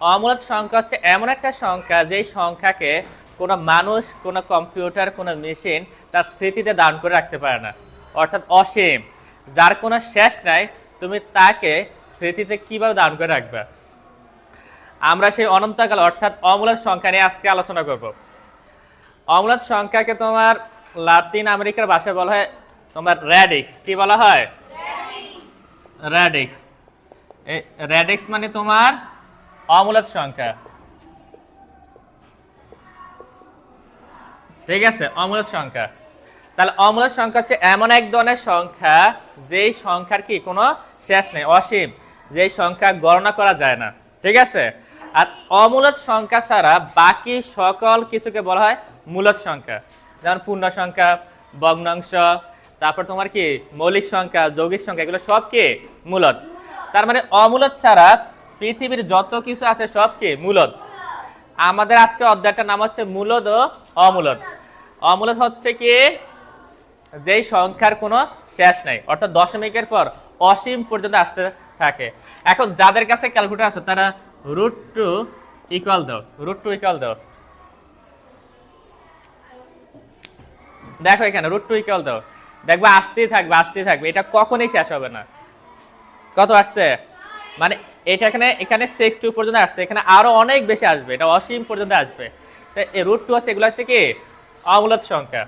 অমূলত সংখ্যা হচ্ছে এমন একটা সংখ্যা যেই সংখ্যাকে কোনো মানুষ কোনো কম্পিউটার কোনো মেশিন তার স্মৃতিতে দান করে রাখতে পারে না। অর্থাৎ অসীম। যার কোনো শেষ নাই তুমি তাকে স্মৃতিতে কীভাবে দান করে রাখবে? আমরা সেই অনন্তকাল অর্থাৎ অমূলত সংখ্যা নিয়ে আজকে আলোচনা করব। অমূলত সংখ্যাকে তোমার লাতিন আমেরিকার ভাষায় বলা হয় তোমার র্যাডিক্স। কি বলা হয়? র্যাডিক্স। র্যাডিক্স। মানে তোমার অমূলত সংখ্যা। ঠিক আছে অমূলত সংখ্যা। তাহলে অমূলত সংখ্যা হচ্ছে এমন এক ধরনের সংখ্যা, যেই সংখ্যার কি কোনো শেষ নেই, অসীম। যেই সংখ্যা গণনা করা যায় না। ঠিক আছে? আর অমূলত সংখ্যা ছাড়া বাকি সকল কিছুকে বলা হয় মূলত সংখ্যা। যেমন পূর্ণ সংখ্যা, ভগ্নাংশ, তারপর তোমার কি মৌলিক সংখ্যা, যৌগিক সংখ্যা, এগুলো সব কি মূলত তার মানে অমূলত ছাড়া পৃথিবীর যত কিছু আছে সব কি মূলত আমাদের আজকে অধ্যায়টার নাম হচ্ছে মূলত ও অমূলত অমূলত হচ্ছে কি? যেই সংখ্যার কোনো শেষ নাই, অর্থাৎ দশমিকের পর অসীম পর্যন্ত আসতে থাকে। এখন যাদের কাছে ক্যালকুলেটর আছে, তারা রুট টু ইকুয়াল দাও, রুট টু ইকুয়াল দাও। দেখো এখানে, রুট টু ইকুয়াল দাও। দেখবে, আসতেই থাকবে আসতেই থাকবে। এটা কখনোই শেষ হবে না। কত আসছে? মানে এটা এখানে এখানে সিক্স টু পর্যন্ত আসছে। এখানে আরও অনেক বেশি আসবে। এটা অসীম পর্যন্ত আসবে। তো এই রুট টু আছে, এগুলো হচ্ছে কি? অমূলত সংখ্যা।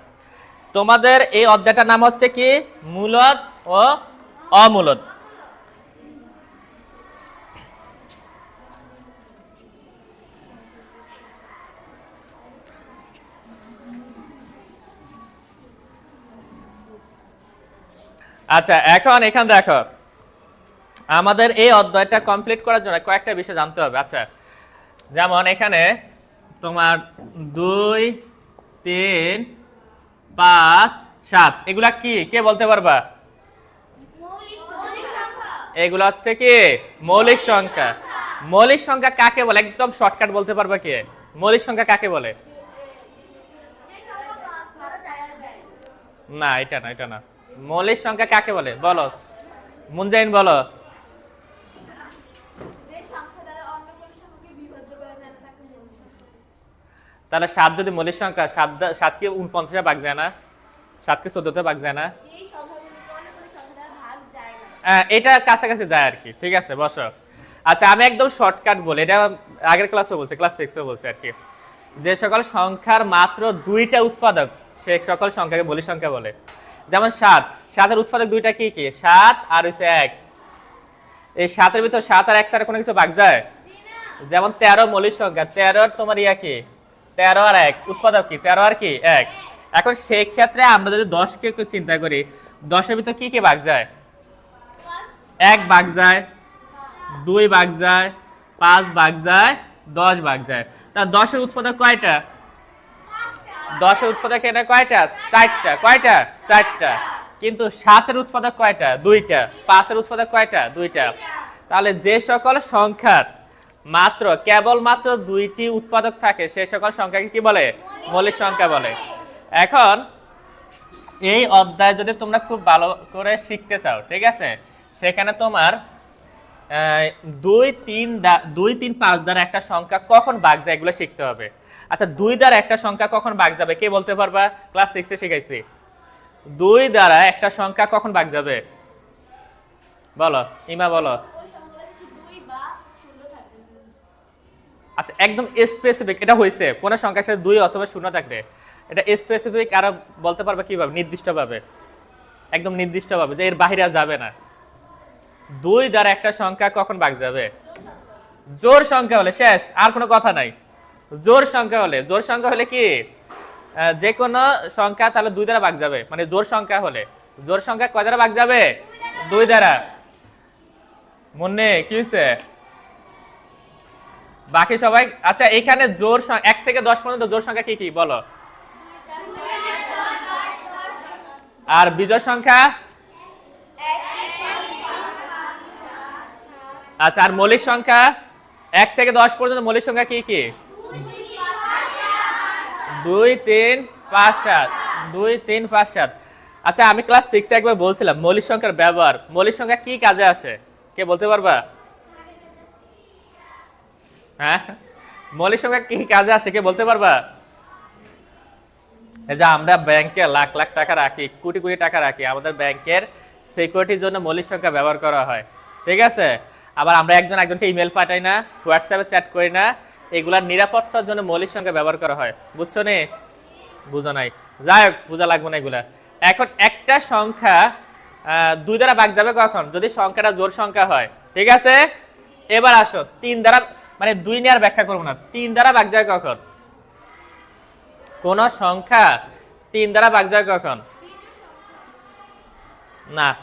তোমাদের এই অধ্যায়টার নাম হচ্ছে কি? মূলত ও অমূলত আচ্ছা এখন এখান দেখো। আমাদের এই অধ্যায়টা কমপ্লিট করার জন্য কয়েকটা বিষয় জানতে হবে। আচ্ছা যেমন এখানে তোমার দুই, তিন, পাঁচ, সাত, এগুলা কি? কে বলতে পারবা? এগুলো হচ্ছে কি? মৌলিক সংখ্যা। মৌলিক সংখ্যা কাকে বলে? একদম শর্টকাট বলতে পারবা কে? মৌলিক সংখ্যা কাকে বলে? না, এটা না এটা না। মৌলিক সংখ্যা কাকে বলে? বলো। মুনজাইন, বলো। তাহলে সাত যদি মৌলিক সংখ্যা সাত সাতকে উনপঞ্চাশে ভাগ যায় না সাতকে চোদ্দতে ভাগ যায় না। হ্যাঁ, এটা কাছাকাছি যায় আর কি ঠিক আছে বসো। আচ্ছা আমি একদম শর্টকাট বলি এটা আগের ক্লাসও বলছি ক্লাস সিক্সও বলছি আর কি। যে সকল সংখ্যার মাত্র দুইটা উৎপাদক সে সকল সংখ্যাকে বলি সংখ্যা বলে। যেমন সাত সাতের উৎপাদক দুইটা কি কি? সাত আর হচ্ছে এক। এই সাতের ভিতর সাত আর এক ছাড়া কোনো কিছু ভাগ যায়? যেমন তেরো মৌলিক সংখ্যা তেরোর তোমার ইয়া কি? তেরো আর এক, উৎপাদক কি? তেরো আর কি? এক। এখন সেই ক্ষেত্রে আমরা যদি দশকে চিন্তা করি, দশের ভিতর কি কি ভাগ যায়? এক ভাগ যায়, দুই ভাগ যায়, পাঁচ ভাগ যায়, দশ ভাগ যায়। তা দশের উৎপাদক কয়টা? দশের উৎপাদক এটা কয়টা? চারটা। কয়টা? চারটা। কিন্তু সাতের উৎপাদক কয়টা? দুইটা। পাঁচের উৎপাদক কয়টা? দুইটা। তাহলে যে সকল সংখ্যার মাত্র কেবল মাত্র দুইটি উৎপাদক থাকে, সে সকল সংখ্যাকে কি বলে? মৌলিক সংখ্যা বলে। এখন, এই অধ্যায় যদি তোমরা খুব ভালো করে শিখতে চাও, ঠিক আছে? সেখানে তোমার দুই, তিন দুই, তিন, পাঁচ দ্বারা একটা সংখ্যা কখন ভাগ যায় এগুলো শিখতে হবে। আচ্ছা দুই দ্বারা একটা সংখ্যা কখন ভাগ যাবে? কে বলতে পারবা? ক্লাস সিক্সে শিখাইছি। দুই দ্বারা একটা সংখ্যা কখন ভাগ যাবে? বলো, ইমা বলো। আচ্ছা একদম স্পেসিফিক এটা হয়েছে কোন সংখ্যার সাথে দুই অথবা শূন্য থাকবে। এটা স্পেসিফিক আরও বলতে পারবে কীভাবে? নির্দিষ্টভাবে। একদম নির্দিষ্টভাবে, যে এর বাহিরে যাবে না। দুই দ্বারা একটা সংখ্যা কখন ভাগ যাবে? জোর সংখ্যা হলে, শেষ, আর কোনো কথা নাই। জোর সংখ্যা হলে জোর সংখ্যা হলে কি? যে কোনো সংখ্যা তাহলে দুই দ্বারা ভাগ যাবে মানে জোর সংখ্যা হলে। জোর সংখ্যা কয় দ্বারা ভাগ যাবে? দুই দ্বারা। মনে কি হয়েছে বাকি সবাই আচ্ছা এখানে জোর এক থেকে দশ পর্যন্ত জোর সংখ্যা কি কি? বলো। আর বিজয় সংখ্যা? আচ্ছা আর মৌলিক সংখ্যা? এক থেকে দশ পর্যন্ত মৌলিক সংখ্যা কি কি? দুই, তিন, পাঁচ, সাত। দুই, তিন, পাঁচ, সাত। আচ্ছা আমি ক্লাস সিক্সে একবার বলছিলাম মৌলিক সংখ্যার ব্যবহার। মৌলিক সংখ্যা কি কাজে আসে? কে বলতে পারবা? হ্যাঁ? মৌলিক সংখ্যা কি কাজে আসে, কে বলতে পারবা? এই যে আমরা ব্যাংকে লাখ লাখ টাকা রাখি, কোটি কোটি টাকা রাখি, আমাদের ব্যাংকের সিকিউরিটির জন্য মৌলিক সংখ্যা ব্যবহার করা হয়। ঠিক আছে? আবার আমরা একজন একজনকে ইমেল পাঠাই না হোয়াটসঅ্যাপে চ্যাট করি না, এগুলার নিরাপত্তার জন্য মৌলিক সংখ্যা ব্যবহার করা হয়। বুঝছ নে? বুঝো নাই। যাই হোক, বোঝা লাগবে না এগুলা। এখন একটা সংখ্যা দুই দ্বারা ভাগ যাবে কখন? যদি সংখ্যাটা জোর সংখ্যা হয়। ঠিক আছে? এবার আসো, তিন দ্বারা মানে দুই নিয়ে আর ব্যাখ্যা করব না। তিন দ্বারা ভাগ যায় কখন? কোন সংখ্যা তিন দ্বারা ভাগ যায় কখন? না।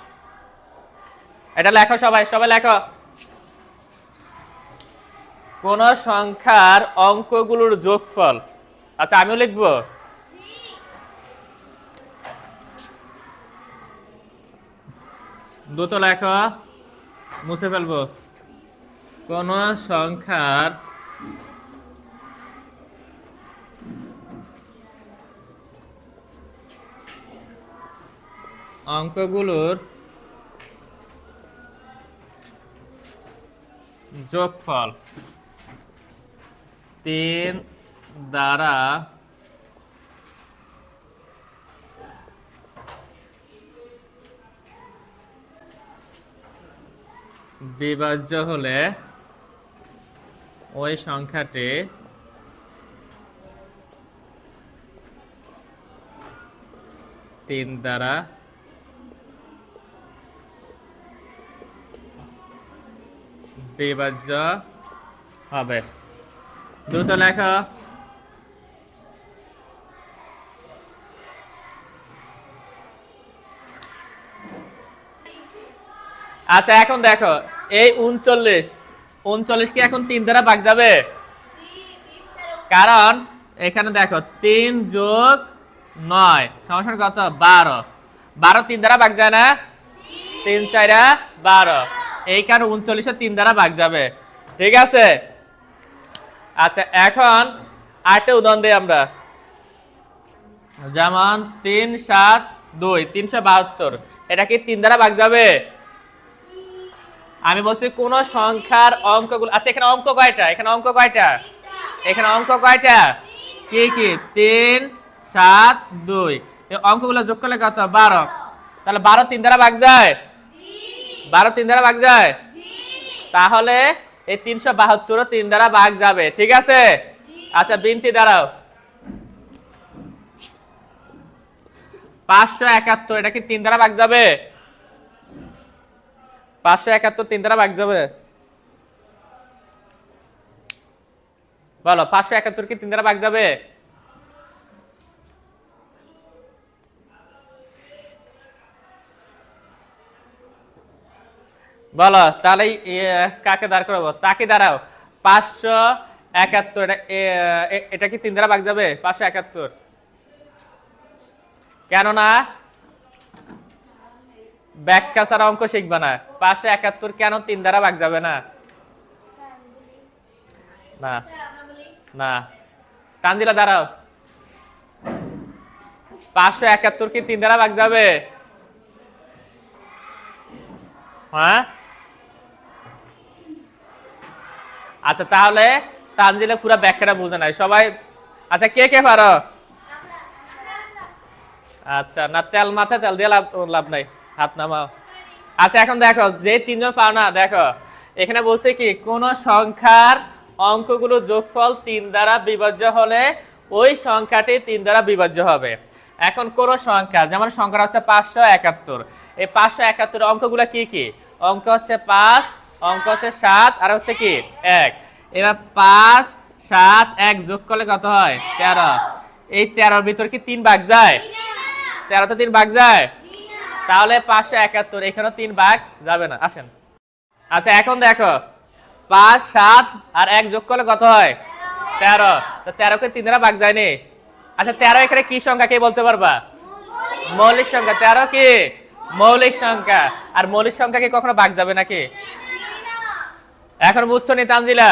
এটা লেখো সবাই সবাই লেখো। কোন সংখ্যার অঙ্কগুলোর যোগফল। আচ্ছা আমিও লিখব? দুটো লেখো, মুছে ফেলব। কোন সংখ্যার অঙ্কগুলোর যোগফল তিন দ্বারা বিভাজ্য হলে ওই সংখ্যাটি তিন দ্বারা বিভাজ্য হবে। দ্রুত লেখো। আচ্ছা এখন দেখো এই উনচল্লিশ উনচল্লিশ কি এখন তিন দ্বারা ভাগ যাবে? কারণ এখানে দেখো, তিন যোগ নয় সমস্যা কত? বারো। বারো তিন দ্বারা ভাগ যায় না? তিন চারা বারো। এইখানে উনচল্লিশে তিন দ্বারা ভাগ যাবে। ঠিক আছে? আচ্ছা এখন আরেকটা উদাহরণ দিই আমরা। যেমন তিন সাত দুই, তিনশো বাহাত্তর। এটা কি তিন দ্বারা ভাগ যাবে? আমি বলছি, কোন সংখ্যার অঙ্কগুলো আচ্ছা এখানে অঙ্ক কয়টা? এখানে অঙ্ক কয়টা? এখানে অঙ্ক কয়টা? কি কি? তিন, সাত, দুই। অঙ্কগুলো যোগ করলে কত? বারো। তাহলে বারো তিন দ্বারা ভাগ যায়? বারো তিন দ্বারা ভাগ যায়? তাহলে এই তিনশো বাহাত্তরও তিন দ্বারা ভাগ যাবে। ঠিক আছে? আচ্ছা বিনতি দাঁড়াও। পাঁচশো একাত্তর, এটা কি তিন দ্বারা ভাগ যাবে? পাঁচশো একাত্তর তিন দ্বারা ভাগ যাবে। বলো, পাঁচশো একাত্তর কি তিন দ্বারা ভাগ যাবে? বলো, তাহলে কাকে দাঁড় করাবো? তাকে দাঁড়াও। পাঁচশো একাত্তর, এটা কি তিন দ্বারা ভাগ যাবে? পাঁচশো একাত্তর। কেননা ব্যাখ্যা ছাড়া অঙ্ক শিখবে না। পাঁচশো একাত্তর কেন তিন দ্বারা ভাগ যাবে না? না। না। টানজিলা দাঁড়াও। পাঁচশো একাত্তর কি তিন দ্বারা ভাগ যাবে? হ্যাঁ? আচ্ছা তাহলে তানজিলে পুরো ব্যাখ্যাটা বুঝে নাই। সবাই আচ্ছা কে কে পারো? আচ্ছা না, তেল মাথায় তেল দিয়ে লাভ লাভ নাই। হাত নামাও। আচ্ছা এখন দেখো, যে তিনজন পাও না, দেখো। এখানে বলছে কি, কোন সংখ্যার অঙ্কগুলো যোগফল তিন দ্বারা বিভাজ্য হলে ওই সংখ্যাটি তিন দ্বারা বিভাজ্য হবে। এখন কোন সংখ্যা, যেমন সংখ্যা হচ্ছে পাঁচশো একাত্তর। এই পাঁচশো একাত্তর অঙ্কগুলো কি কি? অঙ্ক হচ্ছে পাঁচ, অঙ্ক হচ্ছে সাত, আর হচ্ছে কি, এক। এবার পাঁচ, সাত, এক যোগ করলে কত হয়? তেরো। এই তেরোর ভিতর কি তিন ভাগ যায়? তেরো তো তিন ভাগ যায়? তাহলে পাঁচশো একাত্তর, এখানেও তিন ভাগ যাবে না। আসেন। আচ্ছা এখন দেখো। পাঁচ, সাত আর এক যোগ করলে কত হয়? তেরো। তো তেরোকে তিন দ্বারা ভাগ যায়নি। আচ্ছা তেরো এখানে কি সংখ্যা, কে বলতে পারবা? মৌলিক সংখ্যা। তেরো কি? মৌলিক সংখ্যা। আর মৌলিক সংখ্যা কি কখনো ভাগ যাবে নাকি? এখন বুঝছ নি তানজিলা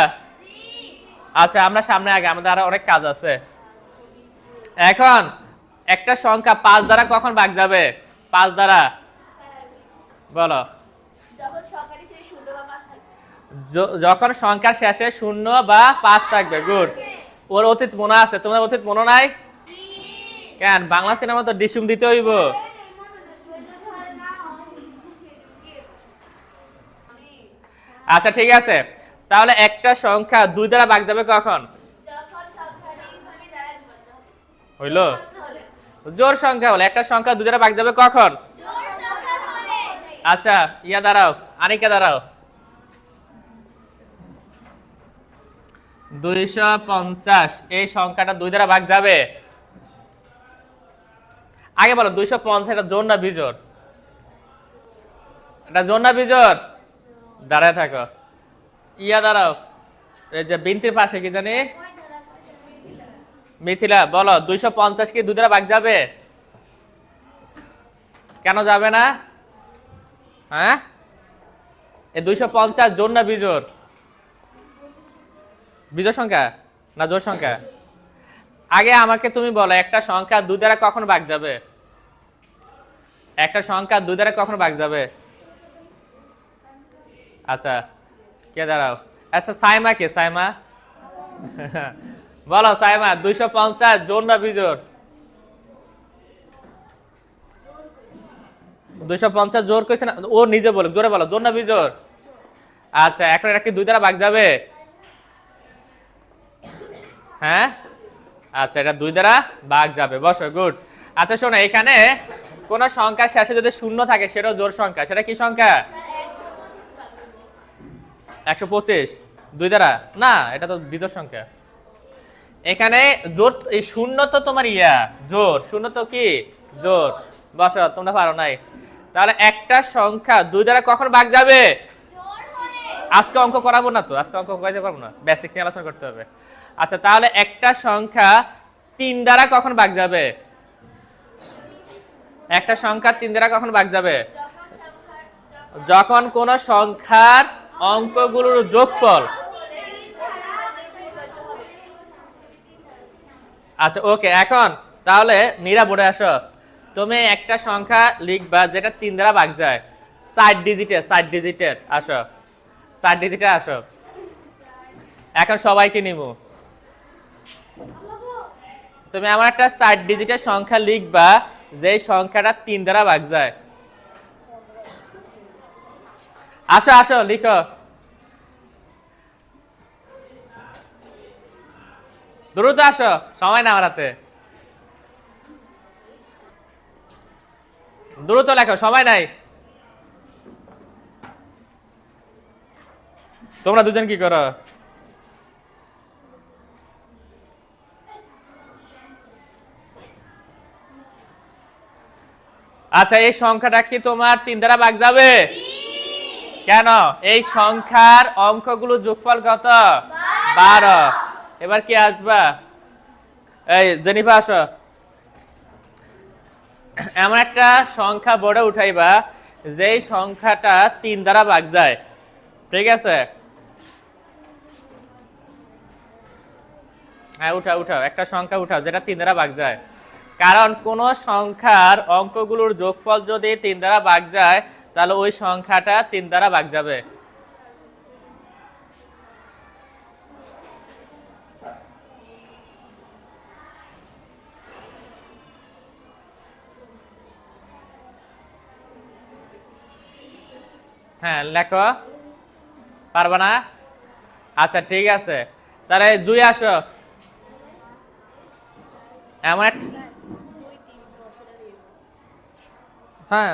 আচ্ছা আমরা সামনে আগে, আমাদের আরও অনেক কাজ আছে। এখন, একটা সংখ্যা পাঁচ দ্বারা কখন ভাগ যাবে? পাঁচ দ্বারা? বলো। যখন সংখ্যার শেষে শূন্য বা পাঁচ থাকবে গুড। ওর অতীত মনে আছে? তোমার অতীত মনে নাই? কেন? বাংলা সিনেমা তো ডিসুম দিতে হইব। আচ্ছা ঠিক আছে। তাহলে একটা সংখ্যা দুই দ্বারা ভাগ যাবে কখন? হইল? জোর সংখ্যা বলে, একটা সংখ্যা দুই দ্বারা ভাগ যাবে কখন? আচ্ছা ইয়া দাঁড়াও, আনিকা দাঁড়াও। দুইশো পঞ্চাশ, এই সংখ্যাটা দুই দ্বারা ভাগ যাবে। আগে বলো, দুইশো পঞ্চাশ এটা জোর না বিজোর? এটা জোর না বিজোর? দাঁড়ায় থাকো। ইয়া দাঁড়াও, এই যে বিনতির পাশে কি জানি? মিথিলা, বলো, দুইশো পঞ্চাশ কি দ্বারা ভাগ যাবে? কেন যাবে না? হ্যাঁ? এই দুইশো পঞ্চাশ জোর না বিজোর বিজোর সংখ্যা না জোর সংখ্যা? আগে আমাকে তুমি বলো, একটা সংখ্যা দুই দ্বারা কখন ভাগ যাবে? একটা সংখ্যা দুই দ্বারা কখন ভাগ যাবে? আচ্ছা কে দাঁড়াও। আচ্ছা সাইমা কে? সাইমা? বলো সাইমা, দুইশো পঞ্চাশ, জোর না বিজোর? দুইশো পঞ্চাশ জোর কইছে না, ও নিজে বলো, জোরে বলো, জোর না বিজোর? আচ্ছা এখন এটা কি দুই দ্বারা ভাগ যাবে? হ্যাঁ? আচ্ছা এটা দুই দ্বারা ভাগ যাবে, বসো, গুড। আচ্ছা শোনো, এখানে কোন সংখ্যার শেষে যদি শূন্য থাকে, সেটাও জোর সংখ্যা। সেটা কি সংখ্যা? একশো পঁচিশ। দুই দ্বারা? না, এটা তো বিজোর সংখ্যা। এখানে জোর, এই শূন্য তো তোমার ইয়া, জোর। শূন্য তো কি? জোর। বসো, তোমরা পারো নাই। তাহলে একটা সংখ্যা দুই দ্বারা কখন ভাগ যাবে? আজকে অঙ্ক করাবো না তো, আজকে অঙ্ক করাইতে পারব না। বেসিক নিয়ে আলোচনা করতে হবে। আচ্ছা তাহলে একটা সংখ্যা তিন দ্বারা কখন ভাগ যাবে? একটা সংখ্যা তিন দ্বারা কখন ভাগ যাবে? যখন কোন সংখ্যার অঙ্কগুলোর যোগফল আচ্ছা ওকে এখন তাহলে নীরা বোর্ডে আসো। তুমি একটা সংখ্যা লিখবা যেটা তিন দ্বারা ভাগ যায়। ষাট ডিজিটের ষাট ডিজিটের আসো। ষাট ডিজিটে আসো। এখন সবাইকে নিমু তুমি আমার একটা চার ডিজিটের সংখ্যা লিখবা যে সংখ্যাটা তিন দ্বারা ভাগ যায়। আসো আসো, লিখো। দ্রুত আসো, সময় না হাতে দ্রুত লেখো, সময় নাই। তোমরা দুজন কি করো? আচ্ছা এই সংখ্যাটা কি তোমার তিন দ্বারা ভাগ যাবে? কেন? এই সংখ্যার অঙ্কগুলো যোগফল কত? বারো। এবার কি আসবা? এই, জেনিফা, আসো। এমন একটা সংখ্যা বড় উঠাইবা, যেই সংখ্যাটা তিন দ্বারা ভাগ যায়। ঠিক আছে? হ্যাঁ উঠাও উঠাও। একটা সংখ্যা উঠাও, যেটা তিন দ্বারা ভাগ যায়। কারণ কোন সংখ্যার অঙ্কগুলোর যোগফল যদি তিন দ্বারা ভাগ যায়, তাহলে ওই সংখ্যাটা তিন দ্বারা ভাগ যাবে। হ্যাঁ লেখো। পারবা না? আচ্ছা ঠিক আছে। তাহলে জুই আসো। এমন হ্যাঁ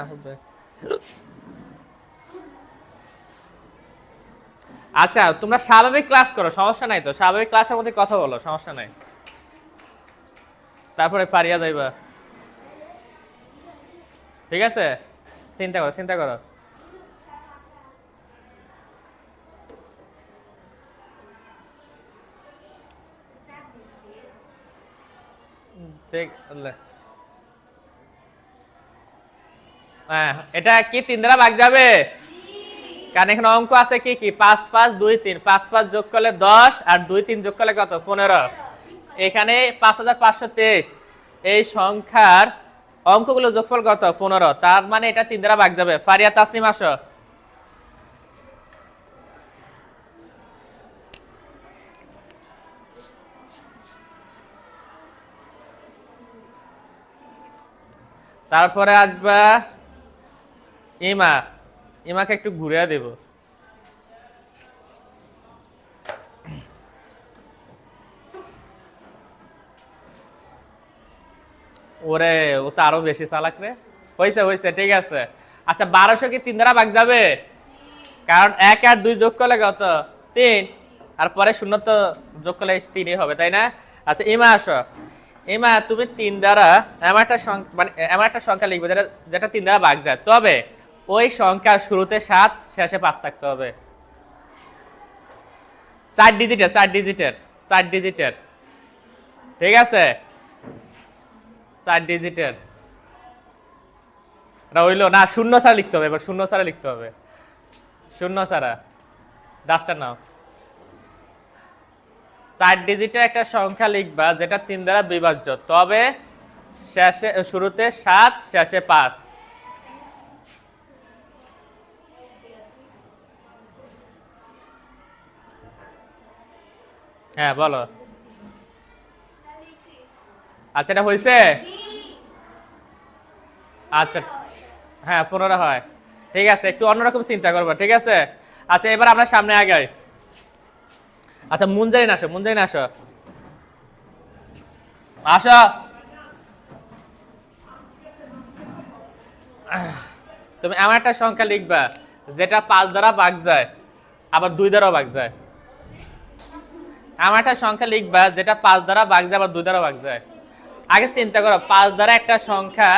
আচ্ছা তোমরা স্বাভাবিক ক্লাস করো, সমস্যা নাই তো। স্বাভাবিক ক্লাসের মধ্যে কথা বলো, সমস্যা নাই। তারপরে পারিয়া যাইবা। ঠিক আছে? চিন্তা করো চিন্তা করো। ঠিক। হ্যাঁ এটা কি তিন দ্বারা ভাগ যাবে? কারণ এখানে অঙ্ক আছে কি কি? পাঁচ পাঁচ, দুই, তিন। পাঁচ পাঁচ যোগ করলে দশ, আর দুই, তিন যোগ করলে কত? পনেরো। এখানে পাঁচ হাজার পাঁচশো তেইশ। এই সংখ্যার অঙ্কগুলো যোগফল কত? পনেরো। তার মানে এটা তিন দ্বারা ভাগ যাবে। ফারিয়া তাসনিম, আসো। তারপরে আসবা ইমা, ইমাকে একটু ঘুরে দেব। ওরে, ও তো আরও বেশি চালাক রে। হয়েছে হয়েছে ঠিক আছে। আচ্ছা বারোশো কি তিন দ্বারা ভাগ যাবে? কারণ এক আর দুই যোগ করলে কত? তিন। আর পরে শূন্য তো যোগ করলে তিনই হবে, তাই না? আচ্ছা ইমা আসো। ইমা তুমি তিন দ্বারা এমন একটা সংখ্যা মানে এমন একটা সংখ্যা লিখবে, যেটা যেটা তিন দ্বারা ভাগ যায়। তবে ওই সংখ্যার শুরুতে সাত, শেষে পাঁচ থাকতে হবে। চার ডিজিটের চার ডিজিটের চার ডিজিটের ঠিক আছে? চার ডিজিটের হইল না, শূন্য ছাড়া লিখতে হবে, এবার শূন্য ছাড়া লিখতে হবে। শূন্য ছাড়া। ডাস্টার নাও। চার ডিজিটের একটা সংখ্যা লিখবা, যেটা তিন দ্বারা বিভাজ্য। তবে শেষে, শুরুতে সাত, শেষে পাঁচ। হ্যাঁ বলো। আচ্ছা এটা হয়েছে আচ্ছা হ্যাঁ পনেরো হয়। ঠিক আছে, একটু অন্যরকম চিন্তা করব, ঠিক আছে? আচ্ছা এবার আমরা সামনে আগাই। আচ্ছা মুঞ্জারিন আসো মুঞ্জারিন আসো। আসো। তুমি এমন একটা সংখ্যা লিখবা, যেটা পাঁচ দ্বারা ভাগ যায়, আবার দুই দ্বারাও ভাগ যায়। এমন একটা সংখ্যা লিখবা, যেটা পাঁচ দ্বারা ভাগ যায়, আবার দুই দ্বারা ভাগ যায়। আগে চিন্তা করো, পাঁচ দ্বারা একটা সংখ্যা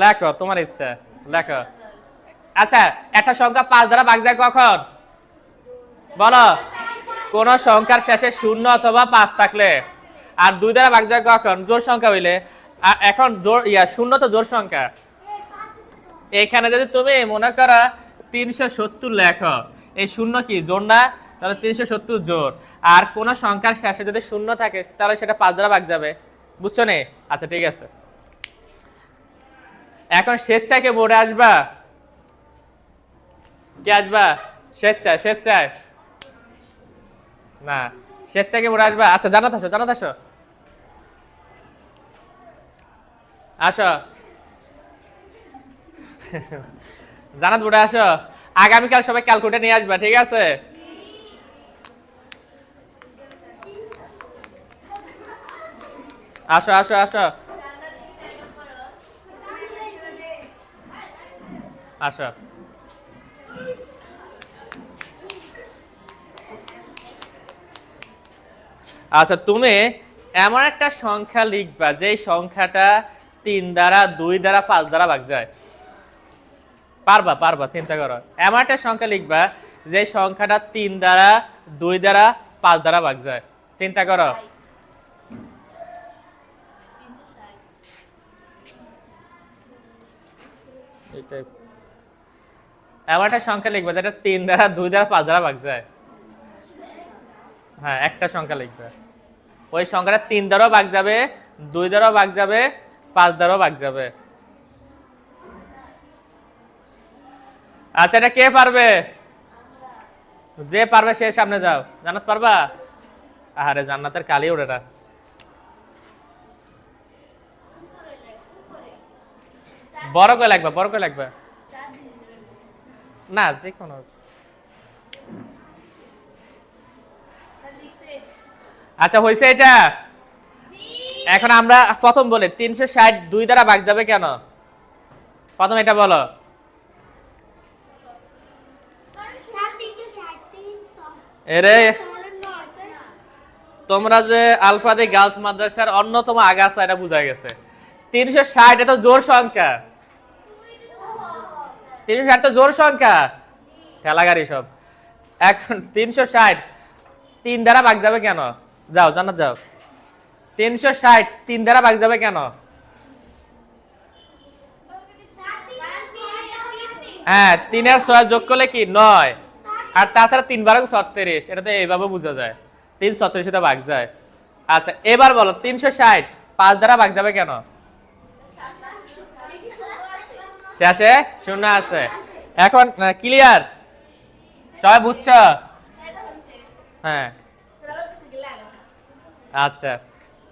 লেখো, তোমার ইচ্ছা, লেখো। আচ্ছা একটা সংখ্যা পাঁচ দ্বারা ভাগ যায় কখন? বলো। কোন সংখ্যার শেষে শূন্য অথবা পাঁচ থাকলে। আর দুই দ্বারা ভাগ যায় কখন? জোর সংখ্যা হইলে। আর এখন জোর, ইয়া, শূন্য তো জোর সংখ্যা। এখানে যদি তুমি মনে করো তিনশো সত্তর লেখো, এই শূন্য কি, জোর না? তাহলে তিনশো সত্তর জোর। আর কোন সংখ্যার শেষে যদি শূন্য থাকে, তাহলে সেটা পাঁচ দ্বারা ভাগ যাবে। বুঝছ নে? আচ্ছা ঠিক আছে। এখন স্বেচ্ছাকে বোর্ডে আসবা? কে আসবা স্বেচ্ছায় স্বেচ্ছায় না স্বেচ্ছায় কে বোর্ডে আসবা? আচ্ছা জানাত আসো জানাত আসো। আসো। জানাত বোর্ডে আসো। আগামীকাল সবাই ক্যালকুলেটর নিয়ে আসবা, ঠিক আছে? আসো আসো আসো। আসো। আচ্ছা তুমি এমন একটা সংখ্যা লিখবা যে সংখ্যাটা তিন দ্বারা, দুই দ্বারা, পাঁচ দ্বারা ভাগ যায়। পারবা পারবা, চিন্তা করো। এমন একটা সংখ্যা লিখবা যে সংখ্যাটা তিন দ্বারা, দুই দ্বারা, পাঁচ দ্বারা ভাগ যায়। চিন্তা করো। এমন একটা সংখ্যা লিখবা, যেটা তিন দ্বারা, দুই দ্বারা, পাঁচ দ্বারা ভাগ যায়। হ্যাঁ একটা সংখ্যা লিখবে। ওই সংখ্যাটা তিন দ্বারাও ভাগ যাবে, দুই দ্বারাও ভাগ যাবে, পাঁচ দ্বারাও ভাগ যাবে। আচ্ছা এটা কে পারবে? যে পারবে সে সামনে যাও। জান্নাত পারবা? আরে জান্নাতের কালি ওটা বড় করে লাগবে, বড় করে লাগবে। না, যে কোনো। আচ্ছা হয়েছে এটা? এখন আমরা প্রথম বলে, তিনশো ষাট দুই দ্বারা ভাগ যাবে কেন? প্রথম এটা বলো। এরে, তোমরা যে আলফাদি গার্লস মাদ্রাসার অন্যতম আগাছা, এটা বোঝা গেছে। তিনশো ষাট, এটা জোর সংখ্যা। তিনশো ষাট জোর সংখ্যা। ঠেলাগাড়ি সব। এখন তিনশো ষাট, তিন দ্বারা ভাগ যাবে কেন? যাও জানা যাও। তিনশো ষাট, তিন দ্বারা ভাগ যাবে কেন? হ্যাঁ তিন আর ছয় যোগ করলে কি? নয়। আর তাছাড়া তিন বারং ছত্রিশ, এটা তো এইভাবে বোঝা যায়। তিন ছত্রিশ এটা ভাগ যায়। আচ্ছা এবার বলো, তিনশো ষাট, পাঁচ দ্বারা ভাগ যাবে কেন? শেষে? শূন্য আছে। এখন ক্লিয়ার সবাই বুঝছ হ্যাঁ। আচ্ছা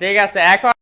ঠিক আছে এখন